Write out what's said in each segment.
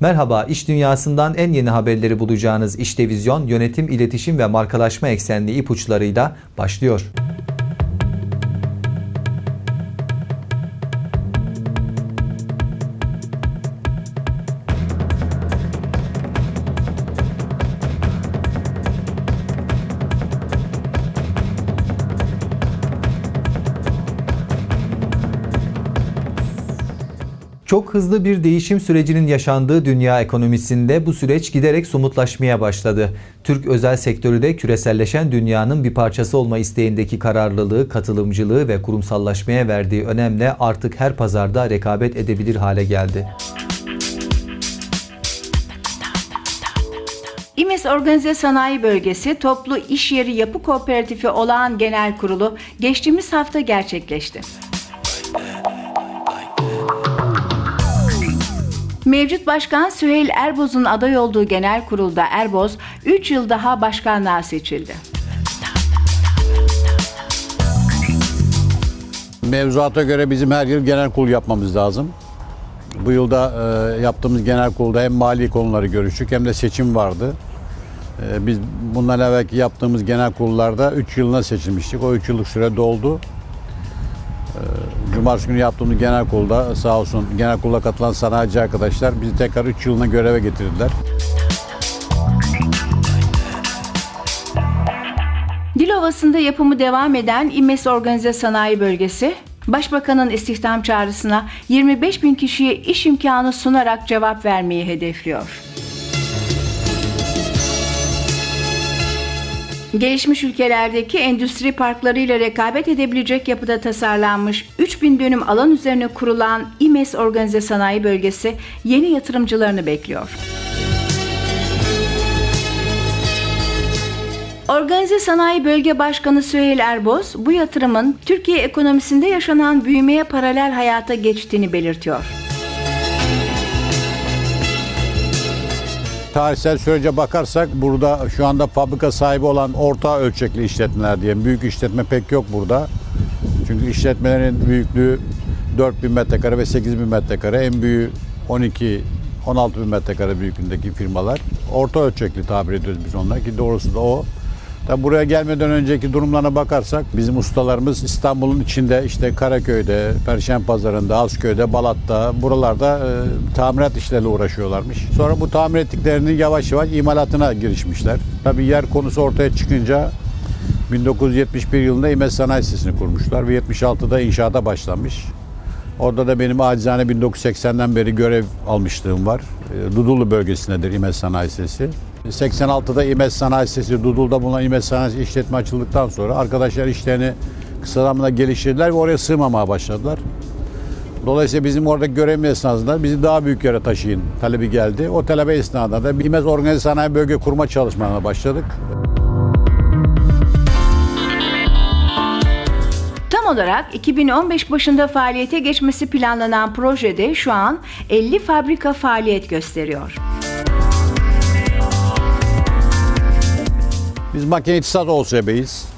Merhaba, iş dünyasından en yeni haberleri bulacağınız İşte Vizyon, yönetim, iletişim ve markalaşma eksenli ipuçlarıyla başlıyor. Hızlı bir değişim sürecinin yaşandığı dünya ekonomisinde bu süreç giderek somutlaşmaya başladı. Türk özel sektörü de küreselleşen dünyanın bir parçası olma isteğindeki kararlılığı, katılımcılığı ve kurumsallaşmaya verdiği önemle artık her pazarda rekabet edebilir hale geldi. İMES Organize Sanayi Bölgesi Toplu İş Yeri Yapı Kooperatifi Olağan Genel Kurulu geçtiğimiz hafta gerçekleşti. Mevcut Başkan Süheyl Erboz'un aday olduğu genel kurulda Erboz 3 yıl daha başkanlığa seçildi. Mevzuata göre bizim her yıl genel kurul yapmamız lazım. Bu yılda e, yaptığımız genel kurulda hem mali konuları görüştük hem de seçim vardı. E, biz bundan evvelki yaptığımız genel kurullarda 3 yılına seçilmiştik. O 3 yıllık süre doldu. E, Cumartesi günü yaptığımız genel kurulda sağ olsun genel kurula katılan sanayici arkadaşlar bizi tekrar 3 yılına göreve getirdiler. Dilovası'nda yapımı devam eden İMES Organize Sanayi Bölgesi, Başbakanın istihdam çağrısına 25 bin kişiye iş imkanı sunarak cevap vermeyi hedefliyor. Gelişmiş ülkelerdeki endüstri parklarıyla rekabet edebilecek yapıda tasarlanmış 3000 dönüm alan üzerine kurulan İMES Organize Sanayi Bölgesi yeni yatırımcılarını bekliyor. Organize Sanayi Bölge Başkanı Süheyl Erboz, bu yatırımın Türkiye ekonomisinde yaşanan büyümeye paralel hayata geçtiğini belirtiyor. Tarihsel sürece bakarsak burada şu anda fabrika sahibi olan orta ölçekli işletmeler diye büyük işletme pek yok burada. Çünkü işletmelerin büyüklüğü 4000 metrekare ve 8000 metrekare en büyüğü 12 16 bin metrekare büyüklüğündeki firmalar. Orta ölçekli tabir ediyoruz biz onlar ki doğrusu da o. Tabi buraya gelmeden önceki durumlarına bakarsak bizim ustalarımız İstanbul'un içinde işte Karaköy'de, Perşembe Pazarı'nda, Azköy'de, Balat'ta buralarda e, tamirat işleriyle uğraşıyorlarmış. Sonra bu tamir ettiklerini yavaş yavaş imalatına girişmişler. Tabi yer konusu ortaya çıkınca 1971 yılında İMES Sanayi Sitesi'ni kurmuşlar ve 76'da inşaata başlanmış. Orada da benim acizane 1980'den beri görev almışlığım var. E, Dudullu bölgesindedir İMES Sanayi Sitesi. 86'da İMES Sanayi Sitesi, Dudul'da bulunan İMES Sanayi işletme açıldıktan sonra arkadaşlar işlerini kısa geliştirdiler ve oraya sığmamaya başladılar. Dolayısıyla bizim orada görevimiz esnasında bizi daha büyük yere taşıyın talebi geldi. O talebe esnasında da İMES Organize Sanayi Bölge kurma çalışmalarına başladık. Tam olarak 2015 başında faaliyete geçmesi planlanan projede şu an 50 fabrika faaliyet gösteriyor. Biz makine ihtisas OSB'yiz.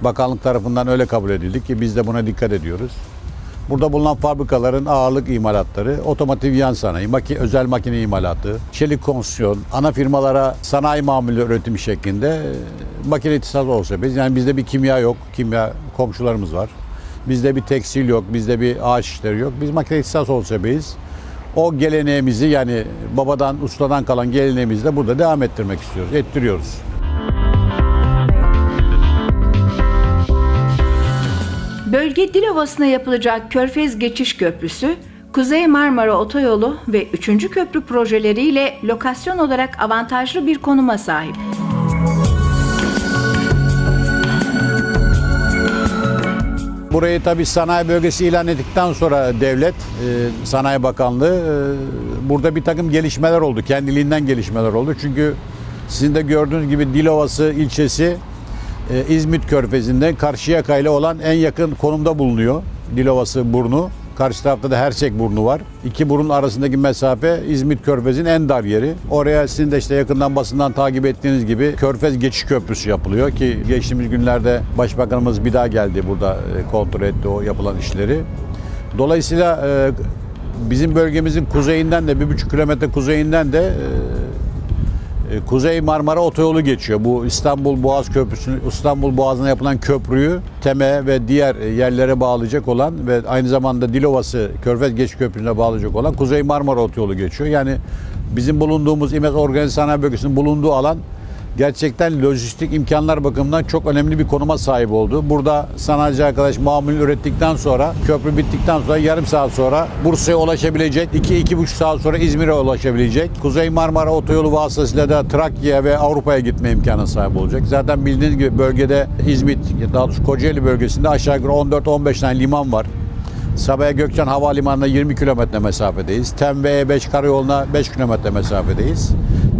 Bakanlık tarafından öyle kabul edildik ki biz de buna dikkat ediyoruz. Burada bulunan fabrikaların ağırlık imalatları, otomotiv yan sanayi, maki, özel makine imalatı, çelik konstrüksiyon, ana firmalara sanayi mamulü üretimi şeklinde e, makine ihtisas olsa yani bizde bir kimya yok, kimya komşularımız var. Bizde bir tekstil yok, bizde bir ağaç işleri yok. Biz makine ihtisas olsa o geleneğimizi yani babadan, ustadan kalan geleneğimizi de burada devam ettirmek istiyoruz, ettiriyoruz. Bölge Dilovası'na yapılacak Körfez Geçiş Köprüsü, Kuzey Marmara Otoyolu ve 3. köprü projeleriyle lokasyon olarak avantajlı bir konuma sahip. Burayı tabii sanayi bölgesi ilan ettikten sonra devlet, e, Sanayi Bakanlığı e, burada bir takım gelişmeler oldu. Kendiliğinden gelişmeler oldu. Çünkü sizin de gördüğünüz gibi Dilovası ilçesi e, İzmit Körfezi'nden Karşıyaka ile olan en yakın konumda bulunuyor. Dilovası burnu. Karşı tarafta da Hersek burnu var. İki burun arasındaki mesafe İzmit Körfezi'nin en dar yeri. Oraya sizin de işte yakından basından takip ettiğiniz gibi Körfez Geçiş Köprüsü yapılıyor ki geçtiğimiz günlerde Başbakanımız bir daha geldi burada e, kontrol etti o yapılan işleri. Dolayısıyla e, bizim bölgemizin kuzeyinden de bir buçuk kilometre kuzeyinden de Kuzey Marmara Otoyolu geçiyor. Bu İstanbul Boğaz Köprüsü, İstanbul Boğazı'na yapılan köprüyü Teme ve diğer yerlere bağlayacak olan ve aynı zamanda Dilovası Körfez Geçiş Köprüsü'ne bağlayacak olan Kuzey Marmara Otoyolu geçiyor. Yani bizim bulunduğumuz İMES Organize Sanayi Bölgesi'nin bulunduğu alan gerçekten lojistik imkanlar bakımından çok önemli bir konuma sahip oldu. Burada sanayici arkadaş mamul ürettikten sonra köprü bittikten sonra yarım saat sonra Bursa'ya ulaşabilecek. 2-2,5 saat sonra İzmir'e ulaşabilecek. Kuzey Marmara Otoyolu vasıtasıyla da Trakya ve Avrupa'ya gitme imkanı sahip olacak. Zaten bildiğiniz gibi bölgede İzmit, daha doğrusu Kocaeli bölgesinde aşağı yukarı 14-15 tane liman var. Sabiha Gökçen Havalimanı'na 20 kilometre mesafedeyiz. TEM ve E5 karayoluna 5 kilometre mesafedeyiz.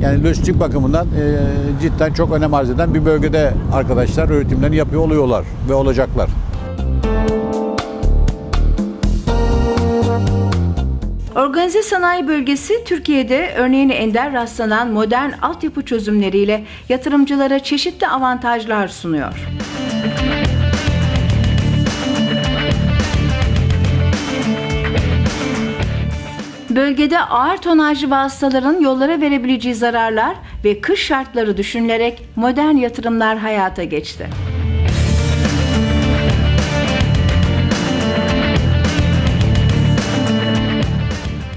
Yani lojistik bakımından e, cidden çok önem arz eden bir bölgede arkadaşlar üretimlerini yapıyor oluyorlar ve olacaklar. Organize sanayi bölgesi Türkiye'de örneğine ender rastlanan modern altyapı çözümleriyle yatırımcılara çeşitli avantajlar sunuyor. Bölgede ağır tonajlı vasıtaların yollara verebileceği zararlar ve kış şartları düşünülerek modern yatırımlar hayata geçti.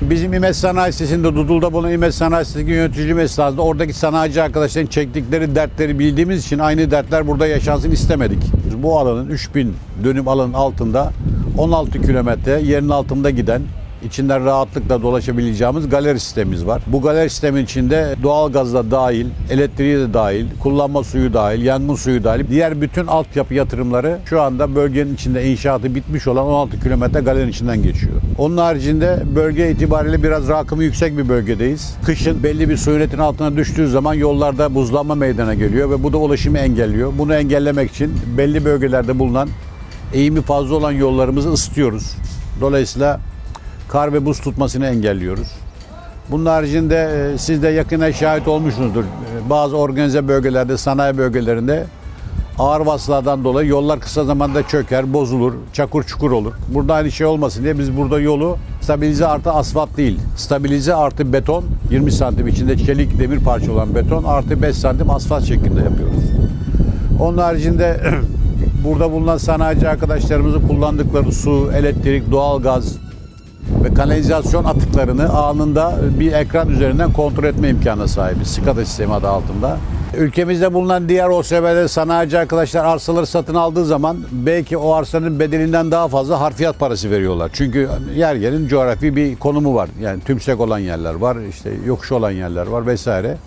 Bizim İMES Sanayi Sitesi'nde Dudul'da bulunan İMES Sanayi Sitesi yöneticiliğim esnasında oradaki sanayici arkadaşların çektikleri dertleri bildiğimiz için aynı dertler burada yaşansın istemedik. Bu alanın 3000 dönüm alanın altında 16 kilometre yerin altında giden içinden rahatlıkla dolaşabileceğimiz galeri sistemimiz var. Bu galeri sistemin içinde doğal gazda dahil, elektriği de dahil, kullanma suyu dahil, yangın suyu dahil, diğer bütün altyapı yatırımları şu anda bölgenin içinde inşaatı bitmiş olan 16 kilometre galerinin içinden geçiyor. Onun haricinde bölge itibariyle biraz rakımı yüksek bir bölgedeyiz. Kışın belli bir su yönetin altına düştüğü zaman yollarda buzlanma meydana geliyor ve bu da ulaşımı engelliyor. Bunu engellemek için belli bölgelerde bulunan eğimi fazla olan yollarımızı ısıtıyoruz. Dolayısıyla kar ve buz tutmasını engelliyoruz. Bunun haricinde e, siz de yakına şahit olmuşsunuzdur. E, Bazı organize bölgelerde, sanayi bölgelerinde ağır vasıtalardan dolayı yollar kısa zamanda çöker, bozulur, çakur çukur olur. Burada aynı şey olmasın diye biz burada yolu stabilize artı asfalt değil, stabilize artı beton, 20 santim içinde çelik demir parça olan beton artı 5 santim asfalt şeklinde yapıyoruz. Onun haricinde burada bulunan sanayici arkadaşlarımızın kullandıkları su, elektrik, doğalgaz, ve kanalizasyon atıklarını anında bir ekran üzerinden kontrol etme imkanına sahibiz. SCADA sistemi adı altında. Ülkemizde bulunan diğer OSB'de sanayici arkadaşlar arsaları satın aldığı zaman belki o arsanın bedelinden daha fazla harfiyat parası veriyorlar. Çünkü yer yerin coğrafi bir konumu var. Yani tümsek olan yerler var, işte yokuş olan yerler var vesaire.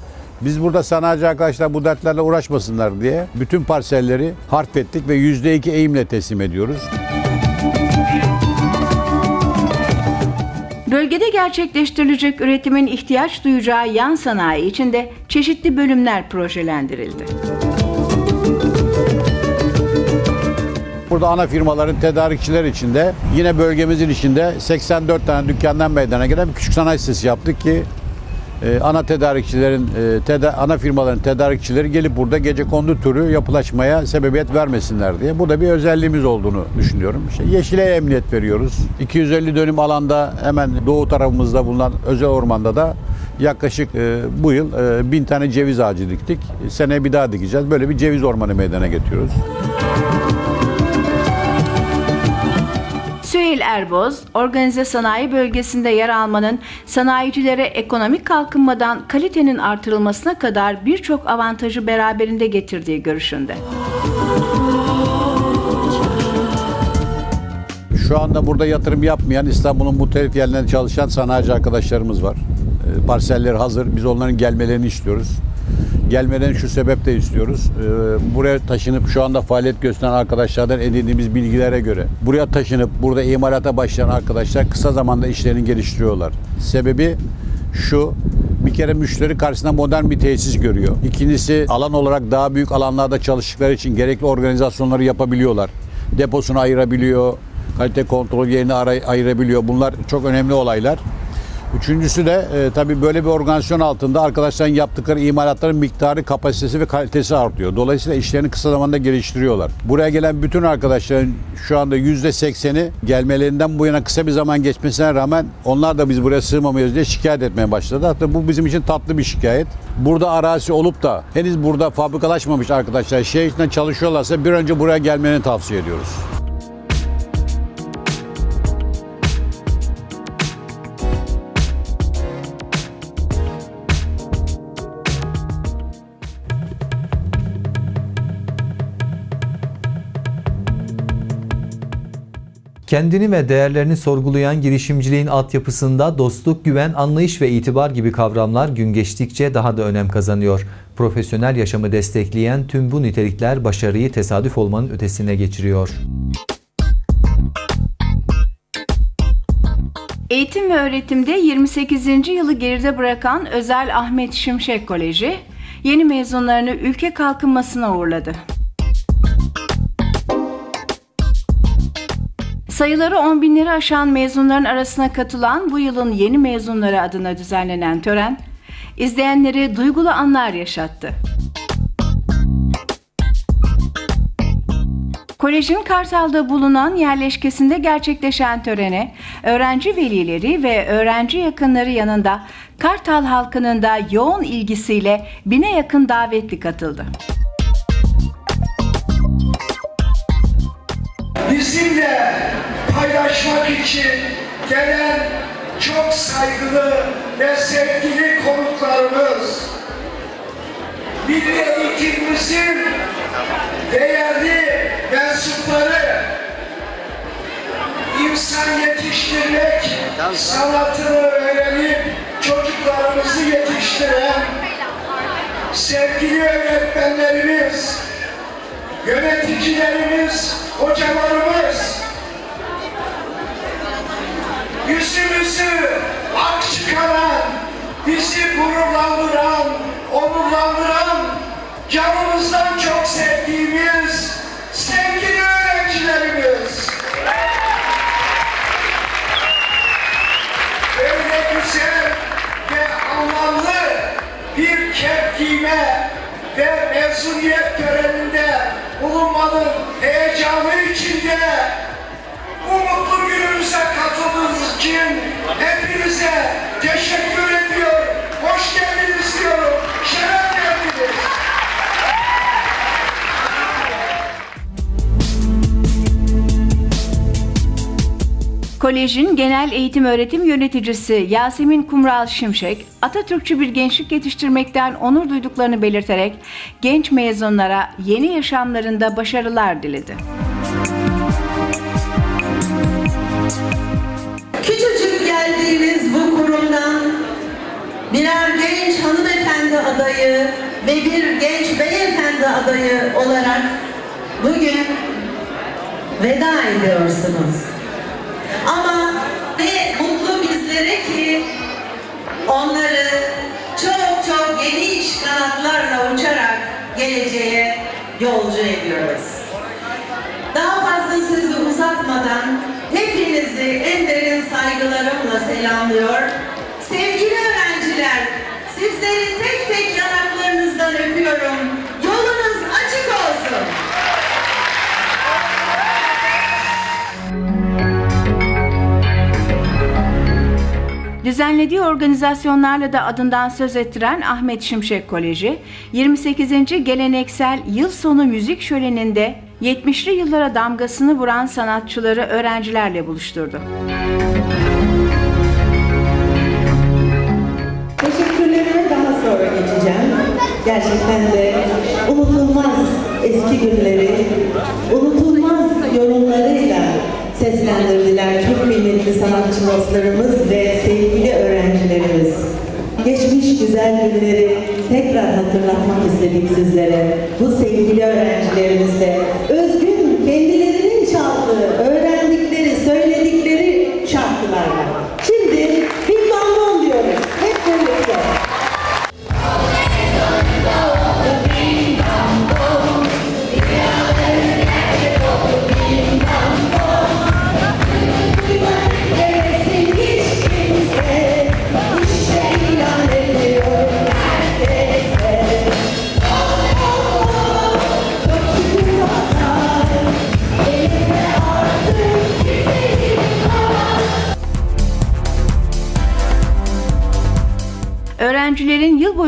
Biz burada sanayici arkadaşlar bu dertlerle uğraşmasınlar diye bütün parselleri harf ettik ve %2 eğimle teslim ediyoruz. Bölgede gerçekleştirilecek üretimin ihtiyaç duyacağı yan sanayi içinde çeşitli bölümler projelendirildi. Burada ana firmaların tedarikçiler içinde yine bölgemizin içinde 84 tane dükkandan meydana gelen bir küçük sanayi sitesi yaptık ki e, ana tedarikçilerin e, ana firmaların tedarikçileri gelip burada gece kondu turu yapılaşmaya sebebiyet vermesinler diye. Bu da bir özelliğimiz olduğunu düşünüyorum. İşte yeşile emniyet veriyoruz. 250 dönüm alanda hemen doğu tarafımızda bulunan özel ormanda da yaklaşık e, bu yıl e, bin tane ceviz ağacı diktik. Seneye bir daha dikeceğiz. Böyle bir ceviz ormanı meydana getiriyoruz. Süheyl Erboz, organize sanayi bölgesinde yer almanın sanayicilere ekonomik kalkınmadan kalitenin artırılmasına kadar birçok avantajı beraberinde getirdiği görüşünde. Şu anda burada yatırım yapmayan İstanbul'un muhtelif yerlerinde çalışan sanayici arkadaşlarımız var. E, Parselleri hazır. Biz onların gelmelerini istiyoruz. Gelmelerini şu sebeple istiyoruz. E, Buraya taşınıp şu anda faaliyet gösteren arkadaşlardan edindiğimiz bilgilere göre buraya taşınıp burada imalata başlayan arkadaşlar kısa zamanda işlerini geliştiriyorlar. Sebebi şu bir kere müşteri karşısında modern bir tesis görüyor. İkincisi alan olarak daha büyük alanlarda çalıştıkları için gerekli organizasyonları yapabiliyorlar. Deposunu ayırabiliyor, kalite kontrol yerini ayırabiliyor. Bunlar çok önemli olaylar. Üçüncüsü de e, tabii böyle bir organizasyon altında arkadaşların yaptıkları imalatların miktarı, kapasitesi ve kalitesi artıyor. Dolayısıyla işlerini kısa zamanda geliştiriyorlar. Buraya gelen bütün arkadaşların şu anda yüzde sekseni gelmelerinden bu yana kısa bir zaman geçmesine rağmen onlar da biz buraya sığmamıyoruz diye şikayet etmeye başladı. Hatta bu bizim için tatlı bir şikayet. Burada arazi olup da henüz burada fabrikalaşmamış arkadaşlar şehir içinde çalışıyorlarsa bir önce buraya gelmeni tavsiye ediyoruz. Kendini ve değerlerini sorgulayan girişimciliğin altyapısında dostluk, güven, anlayış ve itibar gibi kavramlar gün geçtikçe daha da önem kazanıyor. Profesyonel yaşamı destekleyen tüm bu nitelikler başarıyı tesadüf olmanın ötesine geçiriyor. Eğitim ve öğretimde 28. yılı geride bırakan Özel Ahmet Şimşek Koleji, yeni mezunlarını ülke kalkınmasına uğurladı. Sayıları 10 binleri aşan mezunların arasına katılan bu yılın yeni mezunları adına düzenlenen tören, izleyenleri duygulu anlar yaşattı. Kolejin Kartal'da bulunan yerleşkesinde gerçekleşen törene öğrenci velileri ve öğrenci yakınları yanında Kartal halkının da yoğun ilgisiyle bine yakın davetli katıldı. Bizimle paylaşmak için gelen çok saygılı ve sevgili konuklarımız, milli eğitimimizin değerli mensupları, insan yetiştirmek sanatını öğrenip çocuklarımızı yetiştiren sevgili öğretmenlerimiz, yöneticilerimiz, hocalarımız yüzümüzü ak çıkaran, bizi gururlandıran, onurlandıran, canımızdan çok sevdiğimiz sevgili öğrencilerimiz. Öyle güzel ve anlamlı bir kep giyme ve mezuniyet töreninde bulunmanın heyecanı içinde bu mutlu günümüze katıldığınız için hepinize teşekkür ediyor. Hoş geldiniz Kolejin Genel Eğitim Öğretim Yöneticisi Yasemin Kumral Şimşek, Atatürkçü bir gençlik yetiştirmekten onur duyduklarını belirterek genç mezunlara yeni yaşamlarında başarılar diledi. Küçücük geldiğimiz bu kurumdan birer genç hanımefendi adayı ve bir genç beyefendi adayı olarak bugün veda ediyorsunuz. Ama ne mutlu bizlere ki onları çok çok geniş kanatlarla uçarak geleceğe yolcu ediyoruz. Daha fazla sözü uzatmadan hepinizi en derin saygılarımla selamlıyor. Sevgili Düzenlediği organizasyonlarla da adından söz ettiren Ahmet Şimşek Koleji, 28. Geleneksel Yıl Sonu Müzik Şöleni'nde 70'li yıllara damgasını vuran sanatçıları öğrencilerle buluşturdu. Teşekkürlerime daha sonra geçeceğim. Gerçekten de unutulmaz eski günleri, unutulmaz yorumlarıyla seslendirdiler çok kıymetli sanatçı dostlarımız güzel günleri tekrar hatırlatmak istedik sizlere. Bu sevgili öğrencilerimizle özgün kendilerinin çaldığı, öğrendikleri,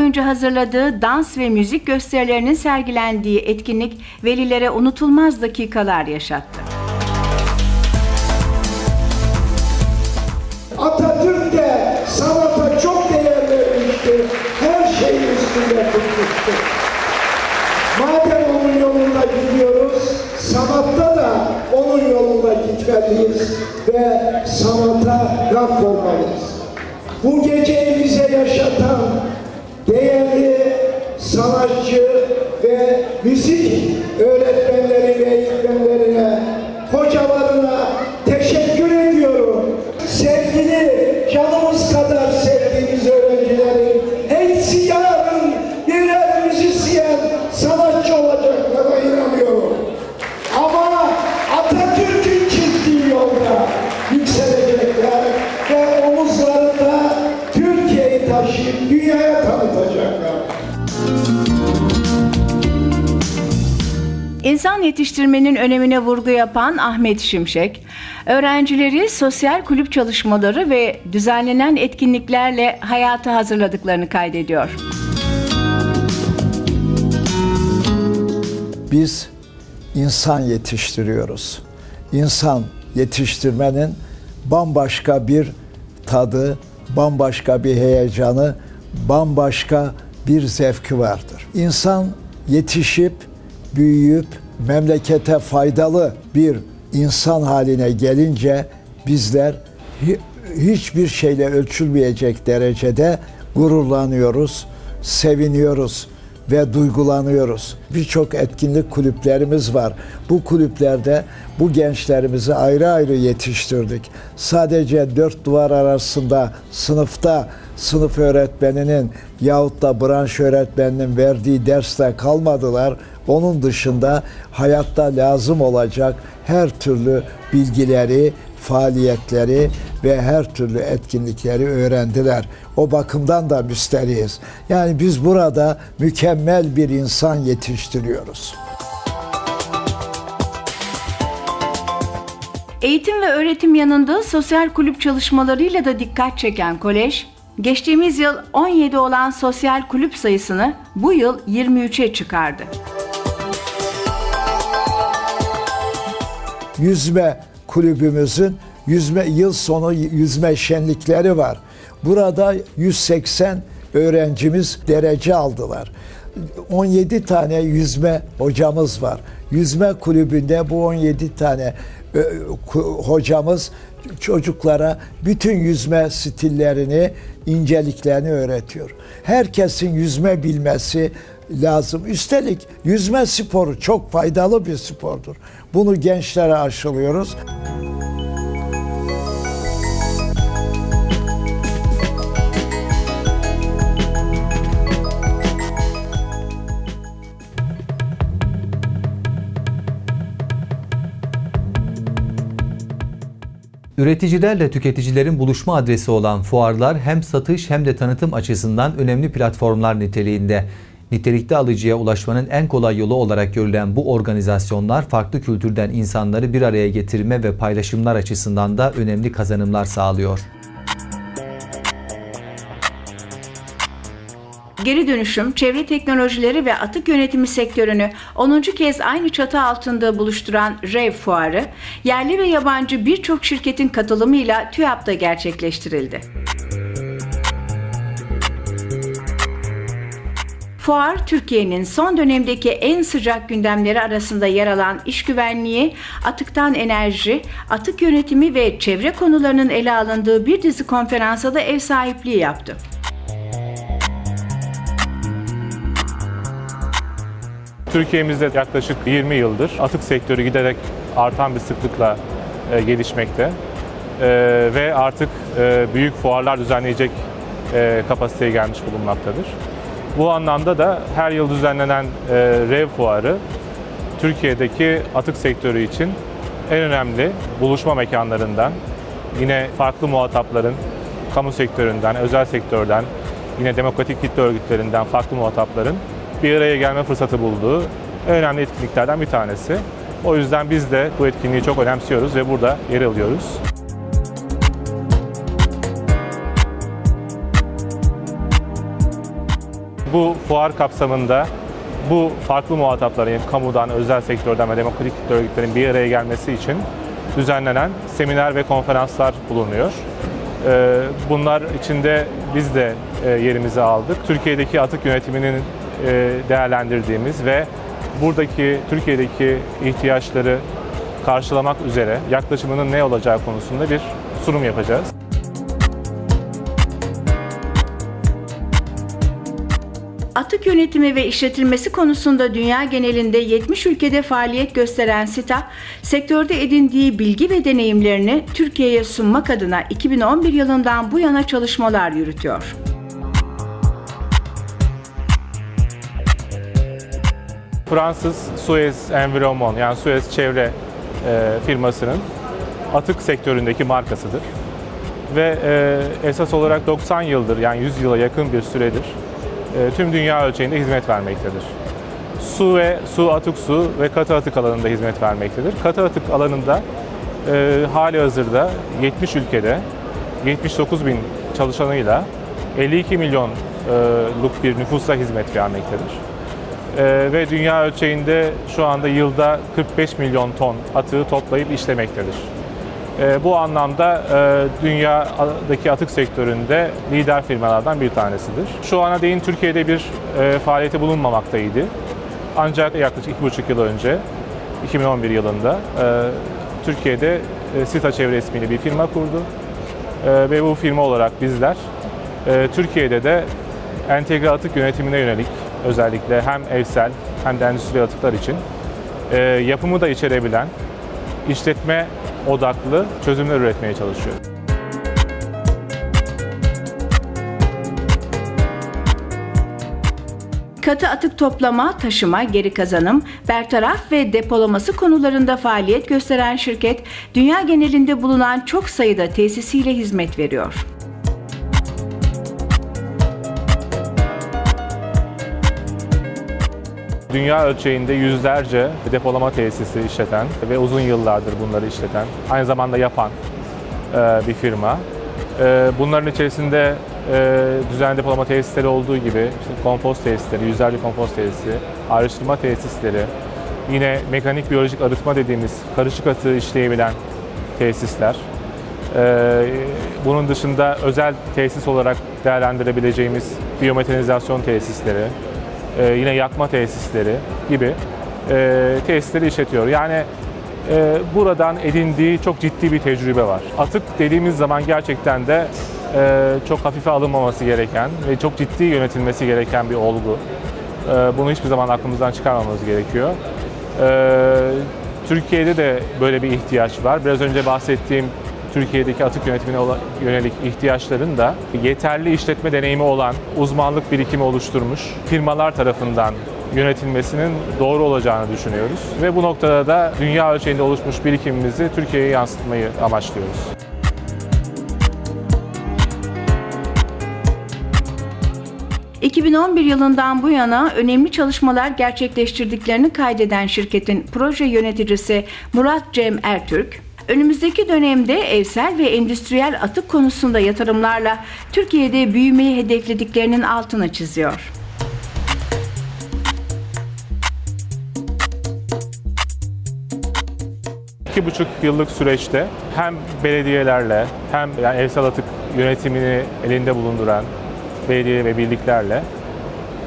boyunca hazırladığı dans ve müzik gösterilerinin sergilendiği etkinlik velilere unutulmaz dakikalar yaşattı. Atatürk de sanata çok değer vermişti. Her şeyin üstünde tutmuştu. Madem onun yolunda gidiyoruz, sanatta da onun yolunda gitmeliyiz ve sanata rak olmalıyız. Bu geceyi bize yaşatan değerli sanatçı ve müzik öğretmenleri ve eğitmenlerine, hocalarına teşekkür ediyorum. Sevgili, canımız kadar sevdiğimiz İnsan yetiştirmenin önemine vurgu yapan Ahmet Şimşek, öğrencileri sosyal kulüp çalışmaları ve düzenlenen etkinliklerle hayata hazırladıklarını kaydediyor. Biz insan yetiştiriyoruz. İnsan yetiştirmenin bambaşka bir tadı, bambaşka bir heyecanı, bambaşka bir zevki vardır. İnsan yetişip, büyüyüp, memlekete faydalı bir insan haline gelince bizler hi- hiçbir şeyle ölçülmeyecek derecede gururlanıyoruz, seviniyoruz ve duygulanıyoruz. Birçok etkinlik kulüplerimiz var. Bu kulüplerde bu gençlerimizi ayrı ayrı yetiştirdik. Sadece dört duvar arasında sınıfta sınıf öğretmeninin yahut da branş öğretmeninin verdiği dersle kalmadılar. Onun dışında hayatta lazım olacak her türlü bilgileri, faaliyetleri ve her türlü etkinlikleri öğrendiler. O bakımdan da müsteriyiz. Yani biz burada mükemmel bir insan yetiştiriyoruz. Eğitim ve öğretim yanında sosyal kulüp çalışmalarıyla da dikkat çeken kolej, geçtiğimiz yıl 17 olan sosyal kulüp sayısını bu yıl 23'e çıkardı. yüzme kulübümüzün yüzme yıl sonu yüzme şenlikleri var. Burada 180 öğrencimiz derece aldılar. 17 tane yüzme hocamız var. Yüzme kulübünde bu 17 tane e, hocamız çocuklara bütün yüzme stillerini, inceliklerini öğretiyor. Herkesin yüzme bilmesi lazım. Üstelik yüzme sporu çok faydalı bir spordur. Bunu gençlere aşılıyoruz. Üreticilerle tüketicilerin buluşma adresi olan fuarlar hem satış hem de tanıtım açısından önemli platformlar niteliğinde. Nitelikte alıcıya ulaşmanın en kolay yolu olarak görülen bu organizasyonlar farklı kültürden insanları bir araya getirme ve paylaşımlar açısından da önemli kazanımlar sağlıyor. Geri dönüşüm, çevre teknolojileri ve atık yönetimi sektörünü 10. kez aynı çatı altında buluşturan REV Fuarı, yerli ve yabancı birçok şirketin katılımıyla TÜYAP'ta gerçekleştirildi. Fuar, Türkiye'nin son dönemdeki en sıcak gündemleri arasında yer alan iş güvenliği, atıktan enerji, atık yönetimi ve çevre konularının ele alındığı bir dizi konferansa da ev sahipliği yaptı. Türkiye'mizde yaklaşık 20 yıldır atık sektörü giderek artan bir sıklıkla e, gelişmekte E, ve artık e, büyük fuarlar düzenleyecek e, kapasiteye gelmiş bulunmaktadır. Bu anlamda da her yıl düzenlenen e, REV fuarı Türkiye'deki atık sektörü için en önemli buluşma mekanlarından, yine farklı muhatapların kamu sektöründen, özel sektörden, yine demokratik kitle örgütlerinden farklı muhatapların bir araya gelme fırsatı bulduğu önemli etkinliklerden bir tanesi. O yüzden biz de bu etkinliği çok önemsiyoruz ve burada yer alıyoruz. Bu fuar kapsamında bu farklı muhatapların, kamudan, özel sektörden ve demokratik örgütlerin bir araya gelmesi için düzenlenen seminer ve konferanslar bulunuyor. Ee, Bunlar içinde biz de e, yerimizi aldık. Türkiye'deki atık yönetiminin değerlendirdiğimiz ve buradaki Türkiye'deki ihtiyaçları karşılamak üzere yaklaşımının ne olacağı konusunda bir sunum yapacağız. Atık yönetimi ve işletilmesi konusunda dünya genelinde 70 ülkede faaliyet gösteren SITA, sektörde edindiği bilgi ve deneyimlerini Türkiye'ye sunmak adına 2011 yılından bu yana çalışmalar yürütüyor. Fransız Suez Environnement yani Suez Çevre e, firmasının atık sektöründeki markasıdır. Ve e, esas olarak 90 yıldır yani 100 yıla yakın bir süredir e, tüm dünya ölçeğinde hizmet vermektedir. Su ve su atık su ve katı atık alanında hizmet vermektedir. Katı atık alanında e, hali hazırda 70 ülkede 79 bin çalışanıyla 52 milyonluk bir nüfusla hizmet vermektedir. Ee, ve dünya ölçeğinde şu anda yılda 45 milyon ton atığı toplayıp işlemektedir. Ee, bu anlamda e, dünyadaki atık sektöründe lider firmalardan bir tanesidir. Şu ana değin Türkiye'de bir e, faaliyeti bulunmamaktaydı. Ancak yaklaşık 2,5 yıl önce, 2011 yılında e, Türkiye'de Sita Çevre ismini bir firma kurdu. Ve bu firma olarak bizler Türkiye'de de entegre atık yönetimine yönelik özellikle hem evsel hem de endüstriyel atıklar için e, yapımı da içerebilen işletme odaklı çözümler üretmeye çalışıyor. Katı atık toplama, taşıma, geri kazanım, bertaraf ve depolaması konularında faaliyet gösteren şirket, dünya genelinde bulunan çok sayıda tesisiyle hizmet veriyor. Dünya ölçeğinde yüzlerce depolama tesisi işleten ve uzun yıllardır bunları işleten, aynı zamanda yapan e, bir firma. E, Bunların içerisinde e, düzenli depolama tesisleri olduğu gibi işte kompost tesisleri, yüzlerce kompost tesisi, ayrıştırma tesisleri, yine mekanik biyolojik arıtma dediğimiz karışık atığı işleyebilen tesisler. Bunun dışında özel tesis olarak değerlendirebileceğimiz biyometanizasyon tesisleri, e, yine yakma tesisleri gibi e, tesisleri işletiyor. Yani e, buradan edindiği çok ciddi bir tecrübe var. Atık dediğimiz zaman gerçekten de e, çok hafife alınmaması gereken ve çok ciddi yönetilmesi gereken bir olgu. E, bunu hiçbir zaman aklımızdan çıkarmamamız gerekiyor. E, Türkiye'de de böyle bir ihtiyaç var. Biraz önce bahsettiğim Türkiye'deki atık yönetimine yönelik ihtiyaçların da yeterli işletme deneyimi olan, uzmanlık birikimi oluşturmuş firmalar tarafından yönetilmesinin doğru olacağını düşünüyoruz. Ve bu noktada da dünya ölçeğinde oluşmuş birikimimizi Türkiye'ye yansıtmayı amaçlıyoruz. ...2011 yılından bu yana önemli çalışmalar gerçekleştirdiklerini kaydeden şirketin proje yöneticisi Murat Cem Ertürk, önümüzdeki dönemde evsel ve endüstriyel atık konusunda yatırımlarla Türkiye'de büyümeyi hedeflediklerinin altını çiziyor. İki buçuk yıllık süreçte hem belediyelerle hem yani evsel atık yönetimini elinde bulunduran belediye ve birliklerle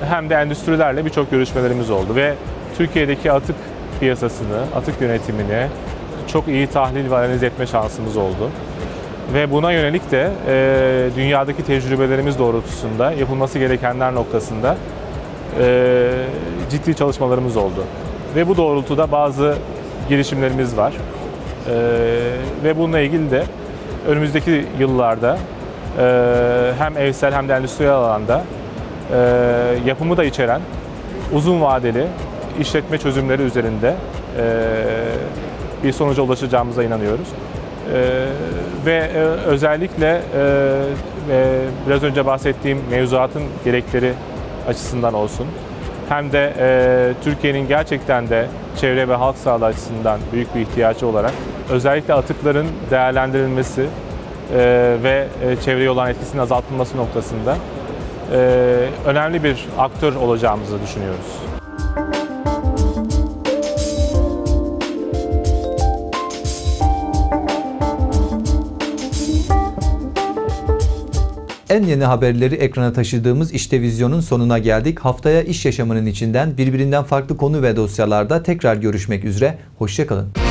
hem de endüstrilerle birçok görüşmelerimiz oldu ve Türkiye'deki atık piyasasını, atık yönetimini çok iyi tahlil ve analiz etme şansımız oldu. Ve buna yönelik de e, dünyadaki tecrübelerimiz doğrultusunda yapılması gerekenler noktasında e, ciddi çalışmalarımız oldu. Ve bu doğrultuda bazı girişimlerimiz var. E, ve bununla ilgili de önümüzdeki yıllarda e, hem evsel hem de endüstriyel alanda e, yapımı da içeren uzun vadeli işletme çözümleri üzerinde e, bir sonuca ulaşacağımıza inanıyoruz. E, ve e, özellikle e, e, biraz önce bahsettiğim mevzuatın gerekleri açısından olsun hem de e, Türkiye'nin gerçekten de çevre ve halk sağlığı açısından büyük bir ihtiyacı olarak özellikle atıkların değerlendirilmesi e, ve e, çevreye olan etkisinin azaltılması noktasında e, önemli bir aktör olacağımızı düşünüyoruz. En yeni haberleri ekrana taşıdığımız İşte Vizyon'un sonuna geldik. Haftaya iş yaşamının içinden birbirinden farklı konu ve dosyalarda tekrar görüşmek üzere. Hoşçakalın.